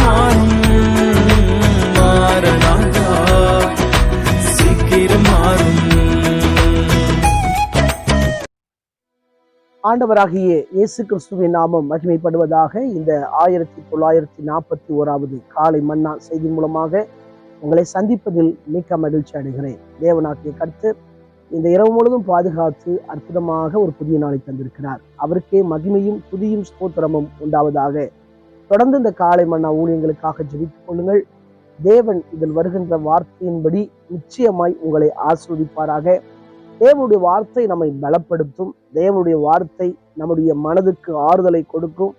மாறும் சீக்கிரம் மாறும் ஆண்டவராகிய இயேசு கிறிஸ்துவின் நாமம் மகிமைப்படுவதாக இந்த ஆயிரத்தி தொள்ளாயிரத்தி நாற்பத்தி ஓராவது காலை மன்னா செய்தி மூலமாக உங்களை சந்திப்பதில் மிக்க மகிழ்ச்சி அடைகிறேன். தேவனாக்கிய கருத்து இந்த இரவு முழுவதும் பாதுகாத்து அற்புதமாக ஒரு புதிய நாளை தந்திருக்கிறார். அவருக்கே மகிமையும் புதியும் ஸ்தோத்திரமும் உண்டாவதாக தொடர்ந்து இந்த காலை மன்னா ஊழியங்களுக்காக ஜெபித்துக் கொள்ளுங்கள். தேவன் இதில் வருகின்ற வார்த்தையின்படி நிச்சயமாய் உங்களை ஆஸ்வதிப்பாராக தேவனுடைய வார்த்தை நம்மை பலப்படுத்தும். தேவனுடைய வார்த்தை நம்முடைய மனதுக்கு ஆறுதலை கொடுக்கும்.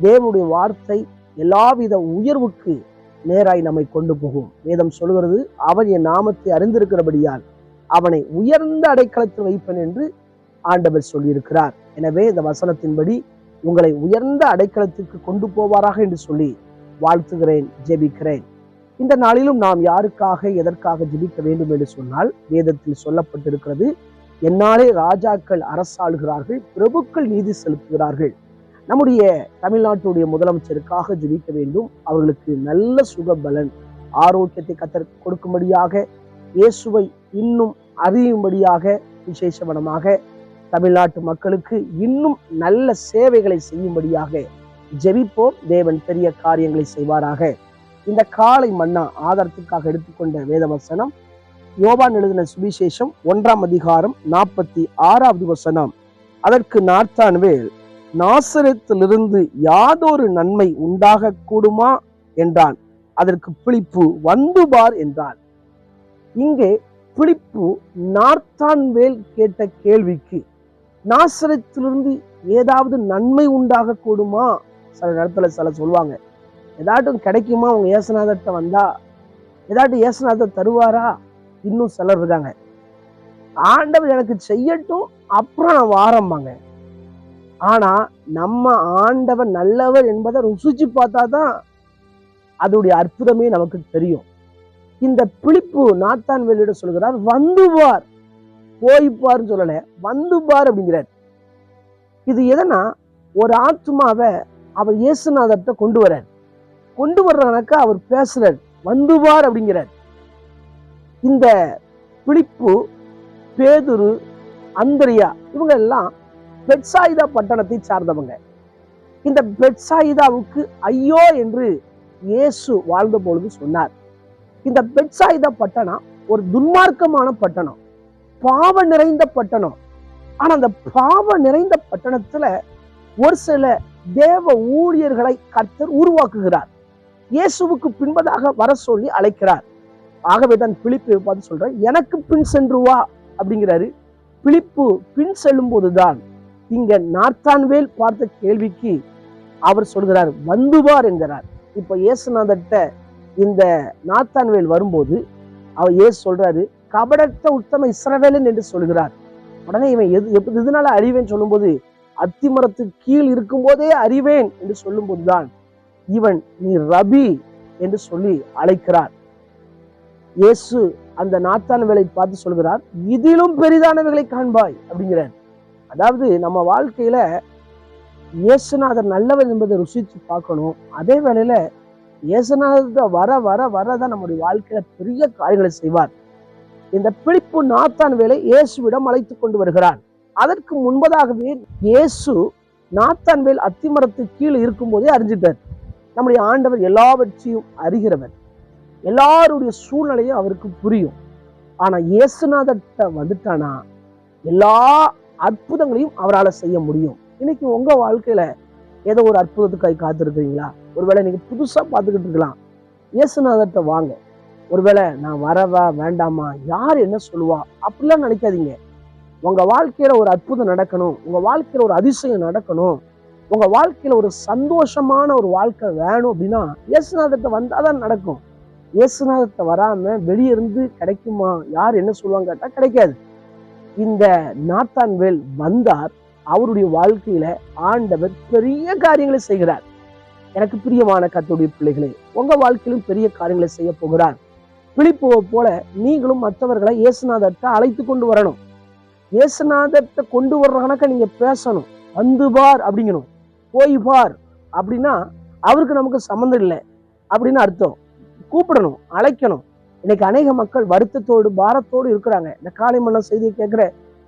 தேவனுடைய வார்த்தை எல்லாவித உயர்வுக்கு நேராய் நம்மை கொண்டு போகும். வேதம் சொல்கிறது அவன் என் நாமத்தை அறிந்திருக்கிறபடியால் அவனை உயர்ந்த அடைக்கலத்தில் வைப்பேன் என்று ஆண்டவர் சொல்லியிருக்கிறார். எனவே இந்த வசனத்தின்படி உங்களை உயர்ந்த அடைக்கலத்திற்கு கொண்டு போவாராக என்று சொல்லி வாழ்த்துகிறேன் ஜெபிக்கிறேன். இந்த நாளிலும் நாம் யாருக்காக எதற்காக ஜெபிக்க வேண்டும் என்று சொன்னால் வேதத்தில் சொல்லப்பட்டிருக்கிறது என்னாலே ராஜாக்கள் அரசாளுகிறார்கள் பிரபுக்கள் நீதி செலுத்துகிறார்கள். நம்முடைய தமிழ்நாட்டுடைய முதலமைச்சருக்காக ஜெபிக்க வேண்டும். அவர்களுக்கு நல்ல சுகபலன். ஆரோக்கியத்தை கத்தர் கொடுக்கும்படியாக இயேசுவை இன்னும் அறியும்படியாக விசேஷவனமாக தமிழ்நாட்டு மக்களுக்கு இன்னும் நல்ல சேவைகளை செய்யும்படியாக ஜெபிப்போம். தேவன் பெரிய காரியங்களை செய்வாராக. இந்த காலை மன்னா ஆதாரத்துக்காக எடுத்துக்கொண்ட வேதவசனம் யோபான் எழுதின சுவிசேஷம் ஒன்றாம் அதிகாரம் நாற்பத்தி ஆறாவது வசனம். அதற்கு நார்த்தான்வேல் நாசரத்திலிருந்து யாதொரு நன்மை உண்டாக கூடுமா? என்றான். அதற்கு பிழிப்பு வந்துபார் என்றான். இங்கே பிழிப்பு நார்த்தான்வேல் கேட்ட கேள்விக்கு நாசரத்திலிருந்து ஏதாவது நன்மை உண்டாக கூடுமா சில நேரத்தில் சில சொல்லுவாங்க. ஏதாட்டும் கிடைக்குமா? அவங்க ஏசுநாதர்கிட்ட வந்தா? ஏதாட்டும் ஏசுநாதர் தருவாரா? இன்னும் சிலர் இருக்காங்க. ஆண்டவர் எனக்கு செய்யட்டும் அப்புறம் நான் வாரம்பாங்க. ஆனா நம்ம ஆண்டவர் நல்லவர் என்பதை ருசிச்சு பார்த்தா தான் அதோடைய அற்புதமே நமக்கு தெரியும். இந்த பிழிப்பு நாத்தான் வெளியிட சொல்கிறார் வந்துவார் பார் போய் பாருன்னு வந்து பார் அப்படிங்கிறார். இது எதனா ஒரு ஆத்மாவை அவர் இயேசுநாதர்கிட்ட கொண்டு வரார் கொண்டு வர்றனாக்கா அவர் பேசுறார் வந்து பார் அப்படிங்கிறார். இந்த பிளிப்பு பேதுரு அந்தரியா இவங்க எல்லாம் பெட்சாயிதா பட்டணத்தை சார்ந்தவங்க. இந்த பெட்சாயிதாவுக்கு ஐயோ என்று இயேசு வாழ்ந்த பொழுது சொன்னார். இந்த பெட்சாயிதா பட்டணம் ஒரு துன்மார்க்கமான பட்டணம். பாவ நிறைந்த பட்டணம். ஆனா அந்த பாவ நிறைந்த பட்டணத்துல ஒரு சில தேவ ஊழியர்களை கர்த்தர் உருவாக்குகிறார். இயேசுவுக்கு பின்பதாக வர சொல்லி அழைக்கிறார். ஆகவே தான் பிழிப்பு பார்த்து சொல்றேன் எனக்கு பின் சென்று வா அப்படிங்கிறாரு. பிழிப்பு பின் செல்லும் போதுதான் இங்க நார்த்தான்வேல் பார்த்த கேள்விக்கு அவர் சொல்கிறார் வந்துவார் என்கிறார். இப்ப இயேசுநாதர்கிட்ட இந்த நார்த்தான்வேல் வரும்போது அவர் இயேசு சொல்றாரு கபடத்த உத்தம இஸ்ரவேலன் என்று சொல்கிறார். உடனே இவன் எது எப்படி இதனால அறிவேன் சொல்லும்போது அத்திமரத்துக்கு கீழ் இருக்கும்போதே அறிவேன் என்று சொல்லும்போதுதான் இவன் நீ ரபி என்று சொல்லி அழைக்கிறார். இயேசு அந்த நாத்தானவர்களை பார்த்து சொல்கிறார் இதிலும் பெரிதானவைகளை காண்பாய் அப்படிங்கிறார். அதாவது நம்ம வாழ்க்கையில இயேசுநாதர் நல்லவர் என்பதை ருசித்து பார்க்கணும். அதே வேளையில இயேசுநாதர் வர வர வரதான் நம்முடைய வாழ்க்கையில பெரிய காரியங்களை செய்வார். இந்த பிடிப்பு நாத்தான் வேலை இயேசுவிடம் அழைத்து கொண்டு வருகிறான். அதற்கு முன்பதாகவே இயேசு நாத்தான் வேல் அத்திமரத்து கீழே இருக்கும்போதே அறிஞ்சிட்டார். நம்முடைய ஆண்டவர் எல்லாவற்றையும் அறிகிறவர். எல்லாருடைய சூழ்நிலையும் அவருக்கு புரியும். ஆனா இயேசுநாதர்கிட்ட வந்துட்டானா? எல்லா அற்புதங்களையும் அவரால் செய்ய முடியும். இன்னைக்கு உங்க வாழ்க்கையில ஏதோ ஒரு அற்புதத்துக்காய் காத்திருக்கிறீங்களா? ஒருவேளை நீங்க புதுசா பார்த்துக்கிட்டு இருக்கலாம். இயேசுநாதர்கிட்ட வாங்க. ஒருவேளை நான் வரவா வேண்டாமா? யார் என்ன சொல்லுவா? அப்படிலாம் நினைக்காதீங்க. உங்கள் வாழ்க்கையில் ஒரு அற்புதம் நடக்கணும். உங்கள் வாழ்க்கையில் ஒரு அதிசயம் நடக்கணும். உங்கள் வாழ்க்கையில் ஒரு சந்தோஷமான ஒரு வாழ்க்கை வேணும் அப்படின்னா யேசுநாதத்தை வந்தால் தான் நடக்கும். இயேசுநாதத்தை வராமல் வெளியே இருந்து கிடைக்குமா? யார் என்ன சொல்லுவாங்க கேட்டால் கிடைக்காது. இந்த நாத்தான்வேல் வந்தார். அவருடைய வாழ்க்கையில ஆண்டவர் பெரிய காரியங்களை செய்கிறார். எனக்கு பிரியமான கத்துடைய பிள்ளைகளே உங்க வாழ்க்கையிலும் பெரிய காரியங்களை செய்ய போகிறார். பிழிப்புவை போல நீங்களும் மற்றவர்களை இயேசுநாதர்கிட்ட அழைத்து கொண்டு வரணும். இயேசுநாதர்கிட்ட கொண்டு வர்ற கணக்க நீங்க பேசணும். வந்து பார் அப்படிங்கணும். போய் பார். அப்படின்னா அவருக்கு நமக்கு சம்மந்தம் இல்லை அப்படின்னு அர்த்தம். கூப்பிடணும் அழைக்கணும். இன்னைக்கு அநேக மக்கள் வருத்தத்தோடு பாரத்தோடு இருக்கிறாங்க. இந்த காலை மன்ன செய்தியை கேட்குற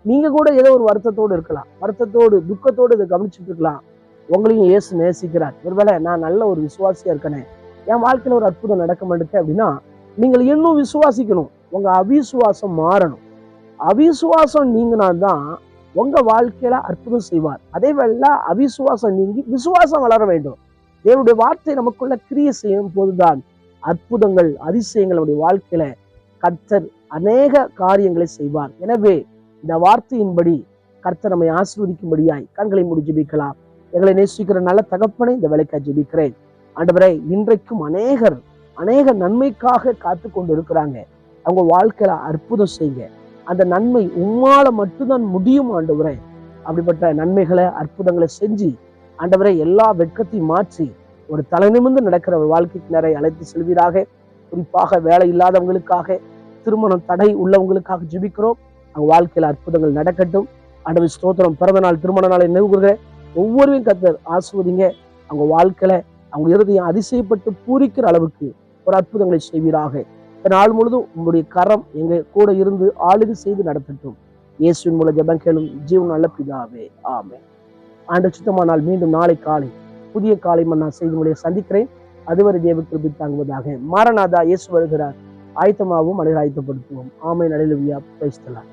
நீங்க கூட ஏதோ ஒரு வருத்தத்தோடு இருக்கலாம். வருத்தத்தோடு துக்கத்தோடு இதை கவனிச்சுட்டு இருக்கலாம். உங்களையும் இயேசு நேசிக்கிறார். ஒருவேளை நான் நல்ல ஒரு விசுவாசியா இருக்கனே? என் வாழ்க்கையில ஒரு அற்புதம் நடக்க மாட்டேன் அப்படின்னா நீங்கள் இன்னும் விசுவாசிக்கணும். உங்க அவிசுவாசம் மாறணும். அவிசுவாசம் நீங்கினா தான் உங்க வாழ்க்கையில அற்புதம் செய்வார். அதே வேளை அவிசுவாசம் நீங்கி விசுவாசம் வளர வேண்டும். தேவனுடைய வார்த்தை நமக்குள்ள கிரியை செய்யும் போதுதான் அற்புதங்கள் அதிசயங்கள் நம்முடைய வாழ்க்கையில கர்த்தர் அநேக காரியங்களை செய்வார். எனவே இந்த வார்த்தையின்படி கர்த்தர் நம்மை ஆசீர்வதிக்கும்படியாய் கண்களை மூடி ஜெபிக்கலாம். எங்களை நேசிக்கிற நல்ல தகப்பனை இந்த வேலைக்காக ஜெபிக்கிறேன். ஆண்டவரை இன்றைக்கும் அநேகர் அநேக நன்மைக்காக காத்து கொண்டு இருக்கிறாங்க அவங்க வாழ்க்கையில அற்புதம் செய்யுங்க. அந்த நன்மை உம்மால மட்டும்தான் முடியும் ஆண்டவரே. அப்படிப்பட்ட நன்மைகளை அற்புதங்களை செஞ்சு ஆண்டவரை எல்லா வெட்கத்தையும் மாற்றி ஒரு தலை நிமிர்ந்து நடக்கிற ஒரு வாழ்க்கைக்கு நிறைய அழைத்து செல்வீராக. குறிப்பாக வேலை இல்லாதவங்களுக்காக திருமணம் தடை உள்ளவங்களுக்காக ஜிபிக்கிறோம். அவங்க வாழ்க்கையில அற்புதங்கள் நடக்கட்டும். ஆண்டவர் ஸ்தோத்திரம். பிறந்த நாள் திருமண நாளை நினைவுகிற ஒவ்வொருவரையும் கத்தர் ஆசுவதிங்க அவங்க வாழ்க்கையில அவங்க இருதயம் அதிசயப்பட்டு பூரிக்கிற அளவுக்கு ஒரு அற்புதங்களை செய்வீராக. நாள் முழுதும் உங்களுடைய கரம் எங்க கூட இருந்து ஆளுகை செய்து நடத்தட்டும். இயேசுவின் மூலம் ஜபம் கேளும் ஜீவன் நல்ல பிதாவே. ஆமே ஆண்டு சுத்தமானால் மீண்டும் நாளை காலை புதிய காலை நான் செய்து முறையை சந்திக்கிறேன். அதுவரை தேவ கிருபி தாங்குவதாக. மாரநாதா இயேசு வருகிறார். ஆயத்தமாகவும் அழகாயத்தப்படுத்துவோம். ஆமை நடையிலுவியா பேசலாம்